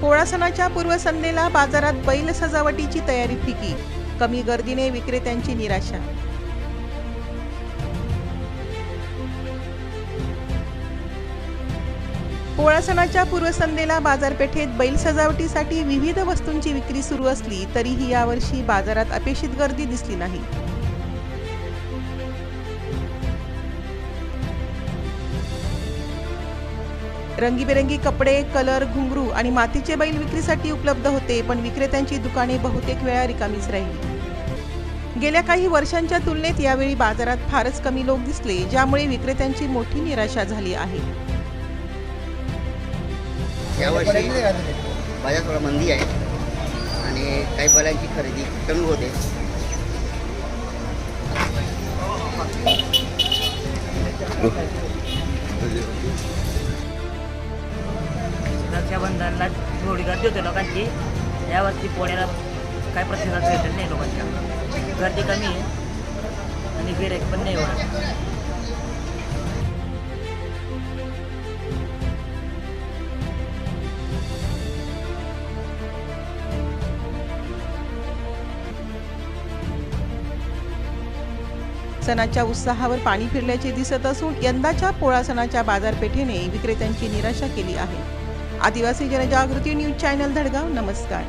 पोळा सणाच्या पूर्वसंध्येला बाजारात बैल सजावटीची तयारी फिकी. कमी गर्दीने विक्रेत्यांची निराशा. पोळा सणाच्या पूर्वसंध्येला बाजारपेठेत बैल सजावटीसाठी विविध वस्तूंची विक्री सुरू असली तरीही यावर्षी बाजारात अपेक्षित गर्दी दिसली नाही. रंगीबेरंगी कपडे कलर घुंगरू आणि मातीचे बैल विक्रीसाठी उपलब्ध होते पण विक्रेत्यांची दुकाने बहुतेक वेळा रिकामीच राहिली. गेल्या काही वर्षांच्या तुलनेत यावेळी बाजारात फारच कमी लोक दिसले ज्यामुळे विक्रेत्यांची मोठी निराशा झाली आहे. यावर्षी बाजार थोडा मंदी आहे आणि काही बैलांची खरेदी कमी होते. रक्षाबंधनला थोडी गर्दी होते लोकांची यावरती पोळ्याला काय प्रतिसाद भेटत नाही लोकांच्या. गर्दी कमी आहे आणि गिरेक पण नाही एवढं. सणाच्या उत्साहावर पाणी फिरल्याचे दिसत असून यंदाच्या पोळा सणाच्या बाजारपेठेने विक्रेत्यांची निराशा केली आहे. आदिवासी जनजागृती न्यूज चॅनल धडगाव नमस्कार.